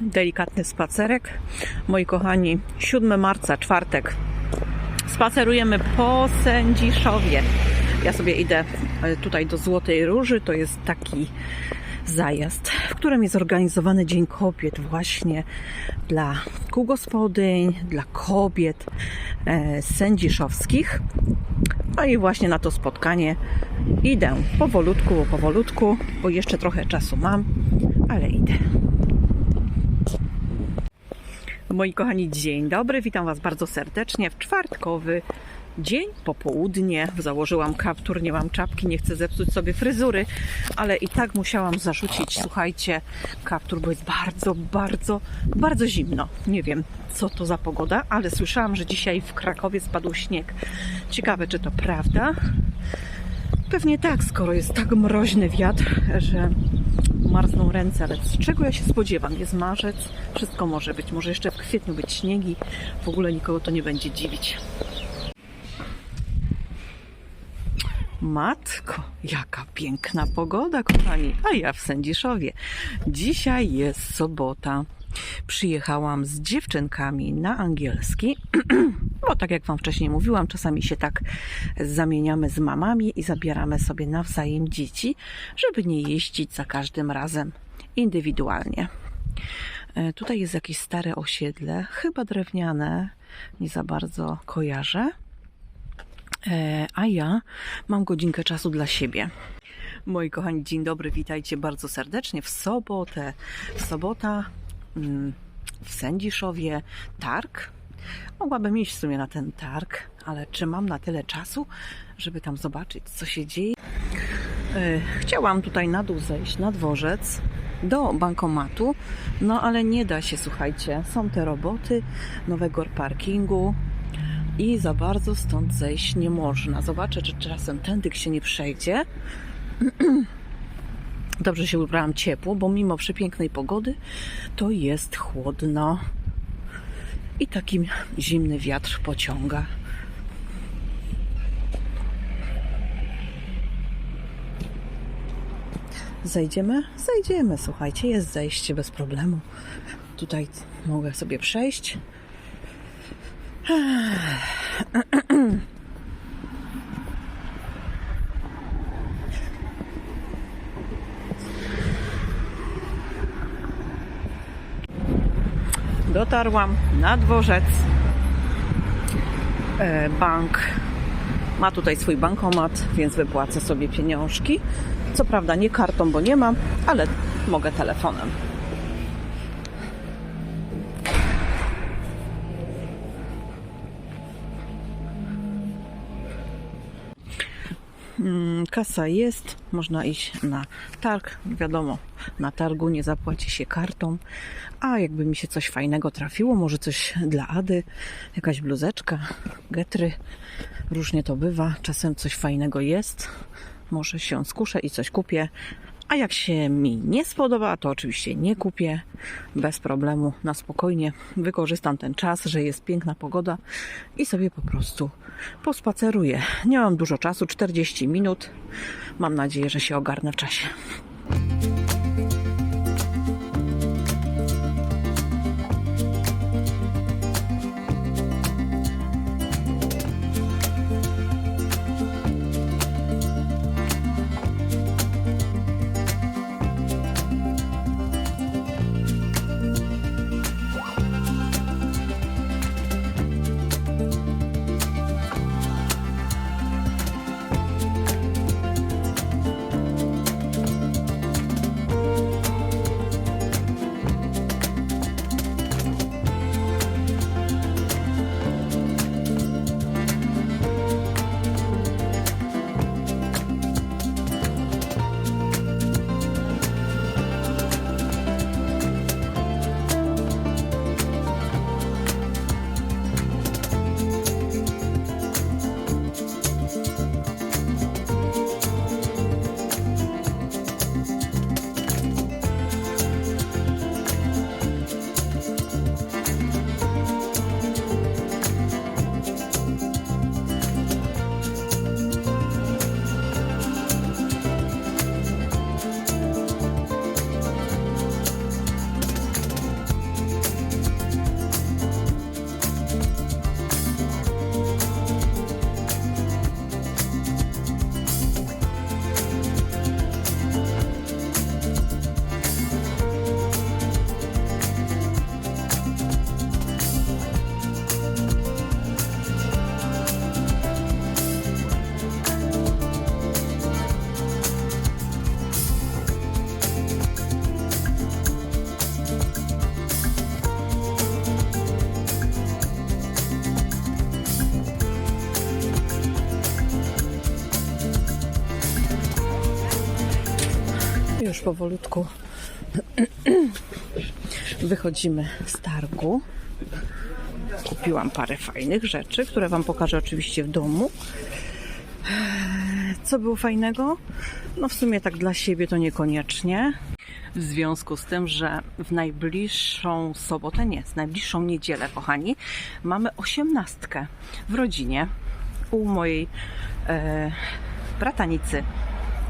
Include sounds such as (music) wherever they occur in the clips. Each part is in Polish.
delikatny spacerek. Moi kochani, 7 marca, czwartek. Spacerujemy po Sędziszowie. Ja sobie idę e, tutaj do Złotej Róży. To jest taki zajazd, w którym jest organizowany Dzień Kobiet właśnie dla kół gospodyń, dla kobiet e, sędziszowskich. No i właśnie na to spotkanie idę powolutku, powolutku, bo jeszcze trochę czasu mam, ale idę. Moi kochani, dzień dobry, witam Was bardzo serdecznie w czwartkowy dzień, popołudnie. Założyłam kaptur, nie mam czapki, nie chcę zepsuć sobie fryzury, ale i tak musiałam zarzucić, słuchajcie, kaptur, bo jest bardzo, bardzo, bardzo zimno. Nie wiem, co to za pogoda, ale słyszałam, że dzisiaj w Krakowie spadł śnieg. Ciekawe, czy to prawda. Pewnie tak, skoro jest tak mroźny wiatr, że marzną ręce, ale z czego ja się spodziewam? Jest marzec, wszystko może być. Może jeszcze w kwietniu być śniegi. W ogóle nikogo to nie będzie dziwić. Matko, jaka piękna pogoda, kochani. A ja w Sędziszowie. Dzisiaj jest sobota. Przyjechałam z dziewczynkami na angielski, (clears throat) bo tak jak Wam wcześniej mówiłam, czasami się tak zamieniamy z mamami i zabieramy sobie nawzajem dzieci, żeby nie jeździć za każdym razem indywidualnie. E, Tutaj jest jakieś stare osiedle, chyba drewniane, nie za bardzo kojarzę. E, A ja mam godzinkę czasu dla siebie. Moi kochani, dzień dobry, witajcie bardzo serdecznie w sobotę. Sobota mm, w Sędziszowie targ. Mogłabym iść w sumie na ten targ, ale czy mam na tyle czasu, żeby tam zobaczyć, co się dzieje? E, Chciałam tutaj na dół zejść, na dworzec, do bankomatu, no ale nie da się, słuchajcie. Są te roboty nowego parkingu i za bardzo stąd zejść nie można. Zobaczę, czy czasem tędy się nie przejdzie. (clears throat) Dobrze się ubrałam ciepło, bo mimo przepięknej pogody to jest chłodno i taki zimny wiatr pociąga. Zejdziemy? Zejdziemy, słuchajcie, jest zejście bez problemu. Tutaj mogę sobie przejść. (clears throat) Dotarłam na dworzec. E, Bank ma tutaj swój bankomat, więc wypłacę sobie pieniążki. Co prawda nie kartą, bo nie mam, ale mogę telefonem. Kasa jest, można iść na targ. Wiadomo, na targu nie zapłaci się kartą. A jakby mi się coś fajnego trafiło, może coś dla Ady, jakaś bluzeczka, getry, różnie to bywa. Czasem coś fajnego jest. Może się skuszę i coś kupię. A jak się mi nie spodoba, to oczywiście nie kupię. Bez problemu, na spokojnie wykorzystam ten czas, że jest piękna pogoda i sobie po prostu pospaceruję. Nie mam dużo czasu, 40 minut. Mam nadzieję, że się ogarnę w czasie. Powolutku (clears throat) wychodzimy z targu. Kupiłam parę fajnych rzeczy, które Wam pokażę oczywiście w domu. Co było fajnego? No w sumie tak dla siebie to niekoniecznie. W związku z tym, że w najbliższą sobotę, nie, w najbliższą niedzielę, kochani, mamy osiemnastkę w rodzinie u mojej e, bratanicy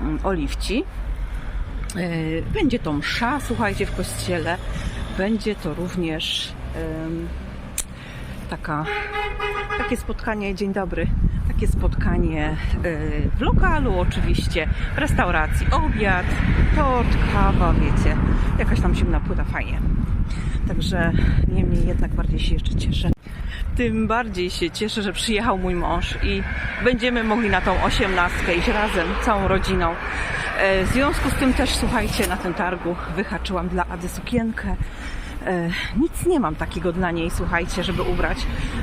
mm, Oliwci. E, Będzie to msza, słuchajcie, w kościele. Będzie to również taka, takie spotkanie, dzień dobry, takie spotkanie e, w lokalu oczywiście, w restauracji, obiad, tort, kawa, wiecie, jakaś tam zimna płyta, fajnie. Także niemniej jednak bardziej się jeszcze cieszę. Tym bardziej się cieszę, że przyjechał mój mąż i będziemy mogli na tą osiemnastkę iść razem, całą rodziną. E, W związku z tym też, słuchajcie, na tym targu wyhaczyłam dla Ady sukienkę. E, Nic nie mam takiego dla niej, słuchajcie, żeby ubrać.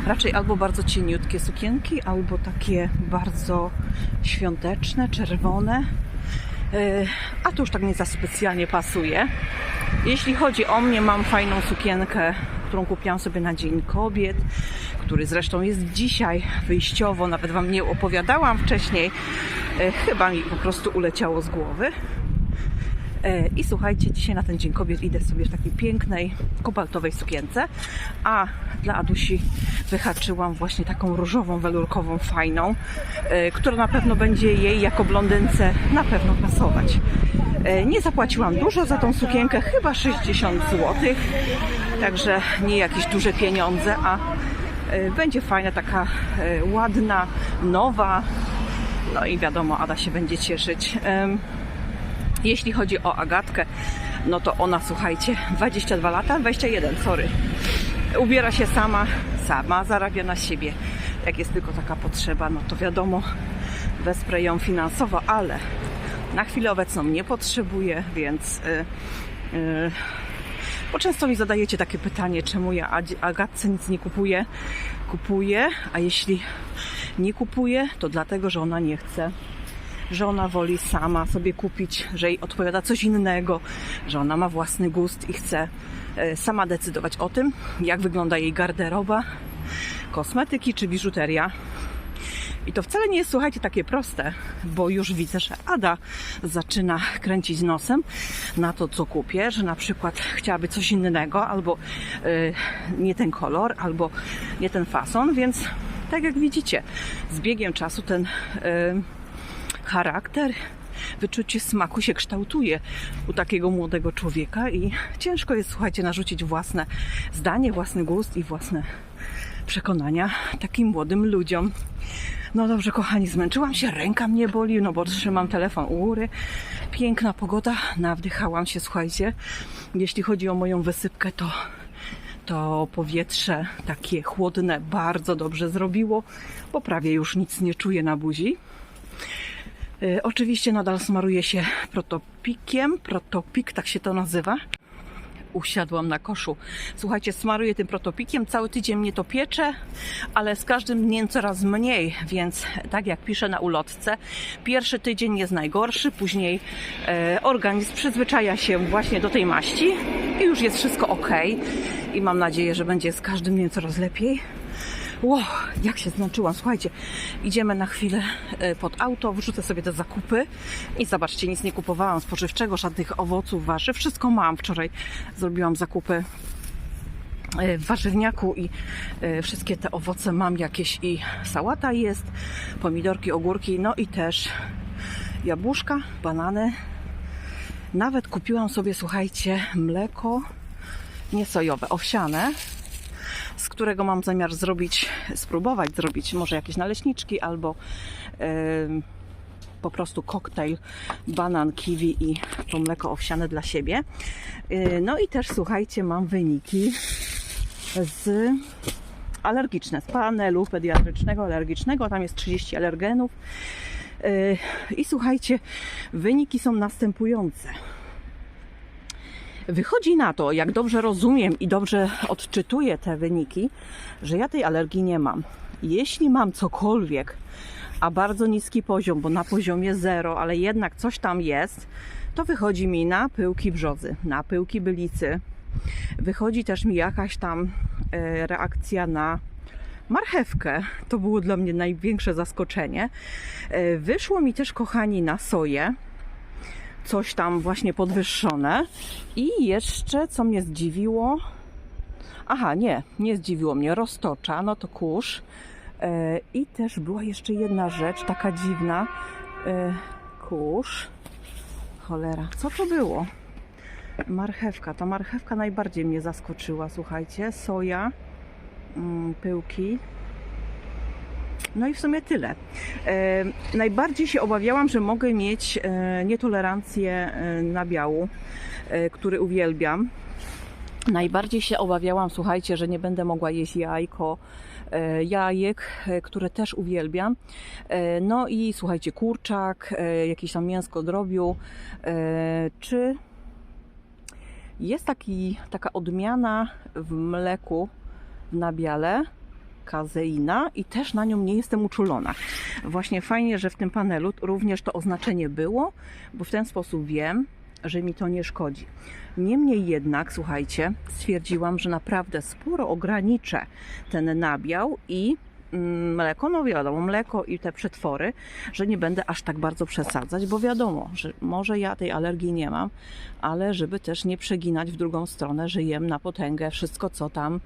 Raczej albo bardzo cieniutkie sukienki, albo takie bardzo świąteczne, czerwone. E, A to już tak nie za specjalnie pasuje. Jeśli chodzi o mnie, mam fajną sukienkę, którą kupiłam sobie na Dzień Kobiet, który zresztą jest dzisiaj wyjściowo, nawet Wam nie opowiadałam wcześniej. E, Chyba mi po prostu uleciało z głowy. E, I słuchajcie, dzisiaj na ten Dzień Kobiet idę sobie w takiej pięknej, kobaltowej sukience, a dla Adusi wyhaczyłam właśnie taką różową, welurkową, fajną, e, która na pewno będzie jej jako blondynce na pewno pasować. Nie zapłaciłam dużo za tą sukienkę, chyba 60 zł, także nie jakieś duże pieniądze, a e, będzie fajna, taka e, ładna, nowa, no i wiadomo, Ada się będzie cieszyć. Jeśli chodzi o Agatkę, no to ona, słuchajcie, 22 lata, 21, sorry. Ubiera się sama, sama zarabia na siebie. Jak jest tylko taka potrzeba, no to wiadomo, wesprę ją finansowo, ale na chwilę obecną nie potrzebuję, więc y, y, bo często mi zadajecie takie pytanie, czemu ja Agatce nic nie kupuję. Kupuję, a jeśli nie kupuję, to dlatego, że ona nie chce że ona woli sama sobie kupić, że jej odpowiada coś innego, że ona ma własny gust i chce e, sama decydować o tym, jak wygląda jej garderoba, kosmetyki czy biżuteria. I to wcale nie jest, słuchajcie, takie proste, bo już widzę, że Ada zaczyna kręcić nosem na to, co kupię, że na przykład chciałaby coś innego, albo e, nie ten kolor, albo nie ten fason, więc tak jak widzicie, z biegiem czasu ten e, charakter, wyczucie smaku się kształtuje u takiego młodego człowieka i ciężko jest, słuchajcie, narzucić własne zdanie, własny gust i własne przekonania takim młodym ludziom. No dobrze, kochani, zmęczyłam się, ręka mnie boli, no bo trzymam telefon u góry. Piękna pogoda, nawdychałam się, słuchajcie. Jeśli chodzi o moją wysypkę, to to powietrze takie chłodne bardzo dobrze zrobiło, bo prawie już nic nie czuję na buzi. Y, Oczywiście nadal smaruję się protopikiem. Protopik, tak się to nazywa. Usiadłam na koszu. Słuchajcie, smaruję tym protopikiem. Cały tydzień mnie to piecze, ale z każdym dniem coraz mniej, więc tak jak piszę na ulotce, pierwszy tydzień jest najgorszy, później e, organizm przyzwyczaja się właśnie do tej maści i już jest wszystko ok. I mam nadzieję, że będzie z każdym dniem coraz lepiej. Wow, jak się zmęczyłam. Słuchajcie, idziemy na chwilę e, pod auto, wrzucę sobie te zakupy i zobaczcie, nic nie kupowałam spożywczego, żadnych owoców, warzyw, wszystko mam. Wczoraj zrobiłam zakupy e, w warzywniaku i e, wszystkie te owoce mam jakieś i sałata jest, pomidorki, ogórki, no i też jabłuszka, banany. Nawet kupiłam sobie, słuchajcie, mleko nie sojowe, owsiane, z którego mam zamiar zrobić, spróbować zrobić może jakieś naleśniczki albo po prostu koktajl banan, kiwi i to mleko owsiane dla siebie. Y, No i też słuchajcie, mam wyniki z alergiczne, z panelu pediatrycznego, alergicznego. Tam jest 30 alergenów. Y, I słuchajcie, wyniki są następujące. Wychodzi na to, jak dobrze rozumiem i dobrze odczytuję te wyniki, że ja tej alergii nie mam. Jeśli mam cokolwiek, a bardzo niski poziom, bo na poziomie zero, ale jednak coś tam jest, to wychodzi mi na pyłki brzozy, na pyłki bylicy. Wychodzi też mi jakaś tam e, reakcja na marchewkę. To było dla mnie największe zaskoczenie. E, Wyszło mi też, kochani, na soję. Coś tam właśnie podwyższone. I jeszcze, co mnie zdziwiło, Aha, nie, nie zdziwiło mnie. Roztocza, no to kurz. E, I też była jeszcze jedna rzecz, taka dziwna. E, kurz. Cholera, co to było? Marchewka. Ta marchewka najbardziej mnie zaskoczyła, słuchajcie. Soja, mm, pyłki. No i w sumie tyle. E, najbardziej się obawiałam, że mogę mieć e, nietolerancję e, nabiału, e, który uwielbiam. Najbardziej się obawiałam, słuchajcie, że nie będę mogła jeść jajko, jajek, które też uwielbiam. No i słuchajcie, kurczak, jakieś tam mięsko drobiu, czy jest taki, taka odmiana w mleku, w nabiale, kazeina i też na nią nie jestem uczulona. Właśnie fajnie, że w tym panelu również to oznaczenie było, bo w ten sposób wiem, że mi to nie szkodzi. Niemniej jednak, słuchajcie, stwierdziłam, że naprawdę sporo ograniczę ten nabiał i mleko, no wiadomo, mleko i te przetwory, że nie będę aż tak bardzo przesadzać, bo wiadomo, że może ja tej alergii nie mam, ale żeby też nie przeginać w drugą stronę, że jem na potęgę wszystko, co tam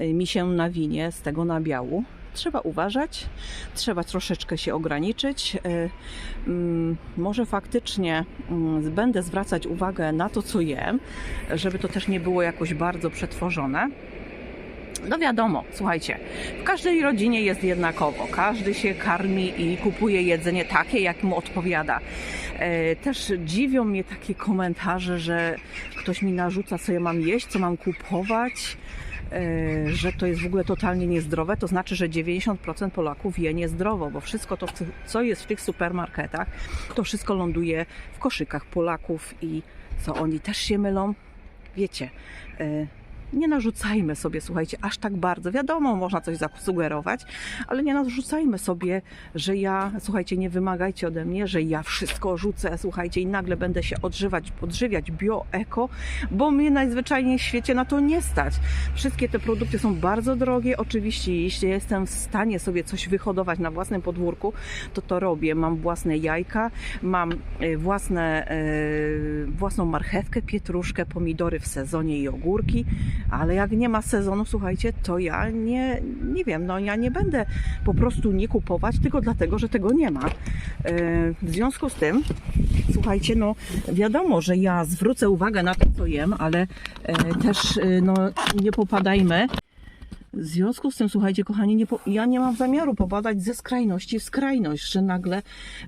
y, mi się nawinie z tego nabiału. Trzeba uważać, trzeba troszeczkę się ograniczyć. Y, mm, Może faktycznie mm, będę zwracać uwagę na to, co jem, żeby to też nie było jakoś bardzo przetworzone. No wiadomo, słuchajcie, w każdej rodzinie jest jednakowo. Każdy się karmi i kupuje jedzenie takie, jak mu odpowiada. E, Też dziwią mnie takie komentarze, że ktoś mi narzuca, co ja mam jeść, co mam kupować, e, że to jest w ogóle totalnie niezdrowe. To znaczy, że 90% Polaków je niezdrowo, bo wszystko to, co jest w tych supermarketach, to wszystko ląduje w koszykach Polaków i co oni też się mylą. Wiecie, e, nie narzucajmy sobie, słuchajcie, aż tak bardzo. Wiadomo, można coś zasugerować, ale nie narzucajmy sobie, że ja, słuchajcie, nie wymagajcie ode mnie, że ja wszystko rzucę, słuchajcie, i nagle będę się odżywać, podżywiać bio, eko, bo mnie najzwyczajniej w świecie na to nie stać. Wszystkie te produkty są bardzo drogie. Oczywiście, jeśli jestem w stanie sobie coś wyhodować na własnym podwórku, to to robię. Mam własne jajka, mam e, własne, e, własną marchewkę, pietruszkę, pomidory w sezonie i ogórki, ale jak nie ma sezonu, słuchajcie, to ja nie, nie wiem, no ja nie będę po prostu nie kupować tylko dlatego, że tego nie ma. E, W związku z tym, słuchajcie, no wiadomo, że ja zwrócę uwagę na to, co jem, ale e, też e, no, nie popadajmy w związku z tym, słuchajcie, kochani, nie po, ja nie mam zamiaru popadać ze skrajności w skrajność, że nagle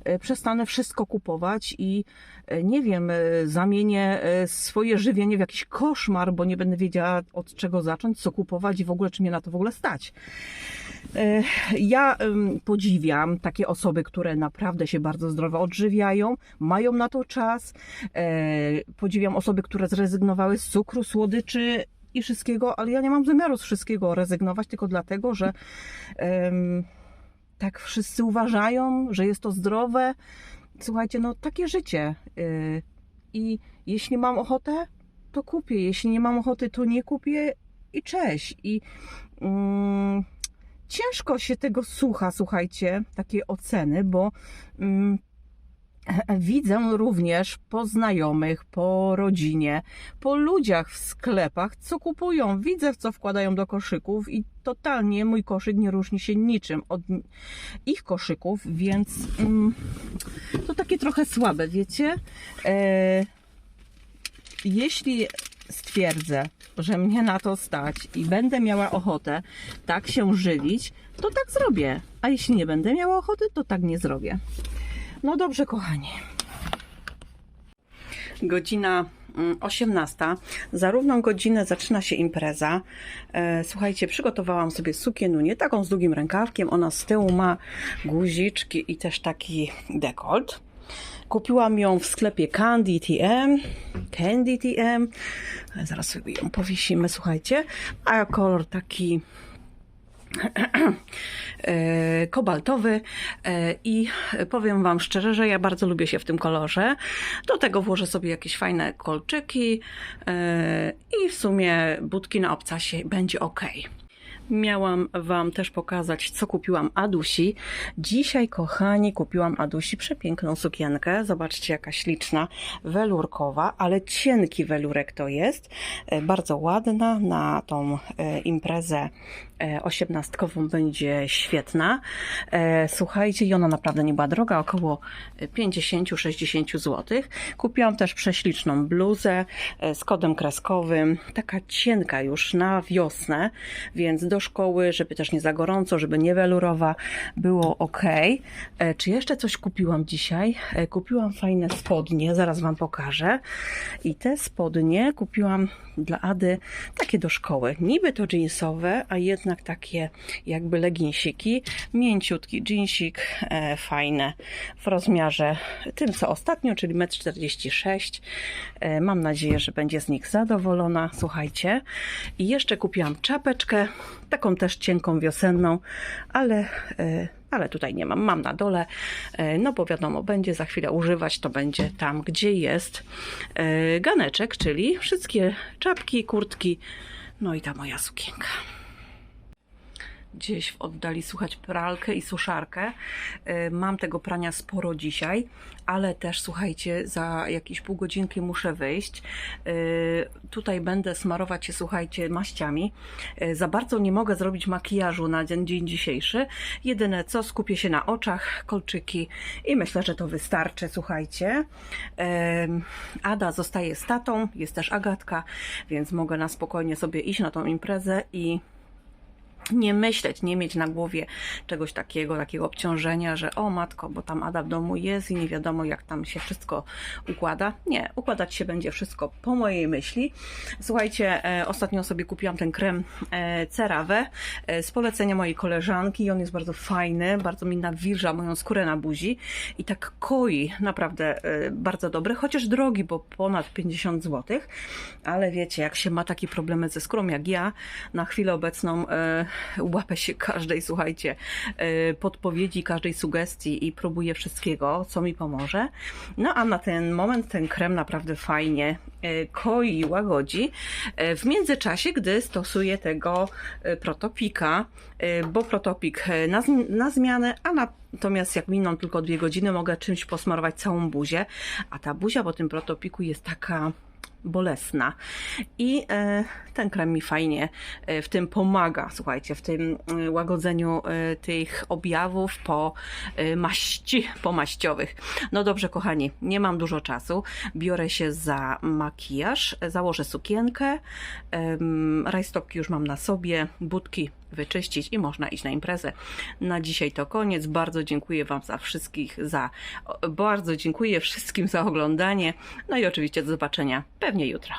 e, przestanę wszystko kupować i e, nie wiem, e, zamienię swoje żywienie w jakiś koszmar, bo nie będę wiedziała od czego zacząć, co kupować i w ogóle czy mnie na to w ogóle stać. Ja podziwiam takie osoby, które naprawdę się bardzo zdrowo odżywiają, mają na to czas. Podziwiam osoby, które zrezygnowały z cukru, słodyczy i wszystkiego, ale ja nie mam zamiaru z wszystkiego rezygnować, tylko dlatego, że em, tak wszyscy uważają, że jest to zdrowe. Słuchajcie, no takie życie. Y, I jeśli mam ochotę, to kupię. Jeśli nie mam ochoty, to nie kupię i cześć. I mm, ciężko się tego słucha, słuchajcie, takiej oceny, bo mm, (laughs) widzę również po znajomych, po rodzinie, po ludziach w sklepach, co kupują. Widzę, co wkładają do koszyków i totalnie mój koszyk nie różni się niczym od ich koszyków, więc mm, to takie trochę słabe, wiecie? E, jeśli stwierdzę, że mnie na to stać i będę miała ochotę tak się żywić, to tak zrobię. A jeśli nie będę miała ochoty, to tak nie zrobię. No dobrze, kochani. Godzina mm, 18. Za równą godzinę zaczyna się impreza. E, Słuchajcie, przygotowałam sobie sukienunię, taką z długim rękawkiem. Ona z tyłu ma guziczki i też taki dekolt. Kupiłam ją w sklepie Candy TM. Candy TM. Zaraz sobie ją powiesimy, słuchajcie. A kolor taki e, (clears throat) kobaltowy e, i powiem Wam szczerze, że ja bardzo lubię się w tym kolorze. Do tego włożę sobie jakieś fajne kolczyki e, i w sumie budki na obcasie będzie ok. Miałam Wam też pokazać, co kupiłam Adusi. Dzisiaj, kochani, kupiłam Adusi przepiękną sukienkę. Zobaczcie, jaka śliczna, welurkowa, ale cienki welurek to jest. E, Bardzo ładna na tą e, imprezę e, osiemnastkową będzie świetna. Słuchajcie, i ona naprawdę nie była droga, około 50-60 zł. Kupiłam też prześliczną bluzę z kodem kreskowym, taka cienka już na wiosnę, więc do szkoły, żeby też nie za gorąco, żeby nie welurowa, było ok. E, Czy jeszcze coś kupiłam dzisiaj? E, Kupiłam fajne spodnie, zaraz Wam pokażę. I te spodnie kupiłam dla Ady takie do szkoły. Niby to jeansowe, a jednak takie jakby leginsiki. Mięciutki jeansik, e, fajne w rozmiarze tym co ostatnio, czyli 1,46 m. Mam nadzieję, że będzie z nich zadowolona. Słuchajcie. I jeszcze kupiłam czapeczkę, taką też cienką wiosenną, ale e, ale tutaj nie mam, mam na dole, e, no bo wiadomo, będzie za chwilę używać, to będzie tam, gdzie jest e, ganeczek, czyli wszystkie czapki, kurtki, no i ta moja sukienka. Gdzieś w oddali słuchać pralkę i suszarkę. E, Mam tego prania sporo dzisiaj, ale też słuchajcie, za jakieś pół godzinki muszę wyjść. E, Tutaj będę smarować się, słuchajcie, maściami. E, Za bardzo nie mogę zrobić makijażu na dzień, dzień dzisiejszy. Jedyne co, skupię się na oczach, kolczyki i myślę, że to wystarczy, słuchajcie. Ada zostaje z tatą, jest też Agatka, więc mogę na spokojnie sobie iść na tą imprezę i nie myśleć, nie mieć na głowie czegoś takiego, takiego obciążenia, że o matko, bo tam Ada w domu jest i nie wiadomo jak tam się wszystko układa. Nie, układać się będzie wszystko po mojej myśli. Słuchajcie, e, ostatnio sobie kupiłam ten krem e, CeraVe e, z polecenia mojej koleżanki i on jest bardzo fajny, bardzo mi nawilża moją skórę na buzi i tak koi, naprawdę e, bardzo dobry, chociaż drogi, bo ponad 50 zł, ale wiecie, jak się ma takie problemy ze skórą jak ja, na chwilę obecną e, łapę się każdej, słuchajcie, e, podpowiedzi, każdej sugestii i próbuję wszystkiego, co mi pomoże. No a na ten moment ten krem naprawdę fajnie e, koi i łagodzi. E, W międzyczasie, gdy stosuję tego protopika, bo protopik na, na zmianę, a natomiast jak miną tylko dwie godziny, mogę czymś posmarować całą buzię, a ta buzia po tym protopiku jest taka bolesna. I e, ten krem mi fajnie e, w tym pomaga, słuchajcie, w tym e, łagodzeniu tych objawów po maści, po maściowych. No dobrze, kochani, nie mam dużo czasu. Biorę się za makijaż, założę sukienkę, rajstopki już mam na sobie, budki wyczyścić i można iść na imprezę. Na dzisiaj to koniec. Bardzo dziękuję Wam za wszystkich, za bardzo dziękuję wszystkim za oglądanie. No i oczywiście do zobaczenia pewnie jutro.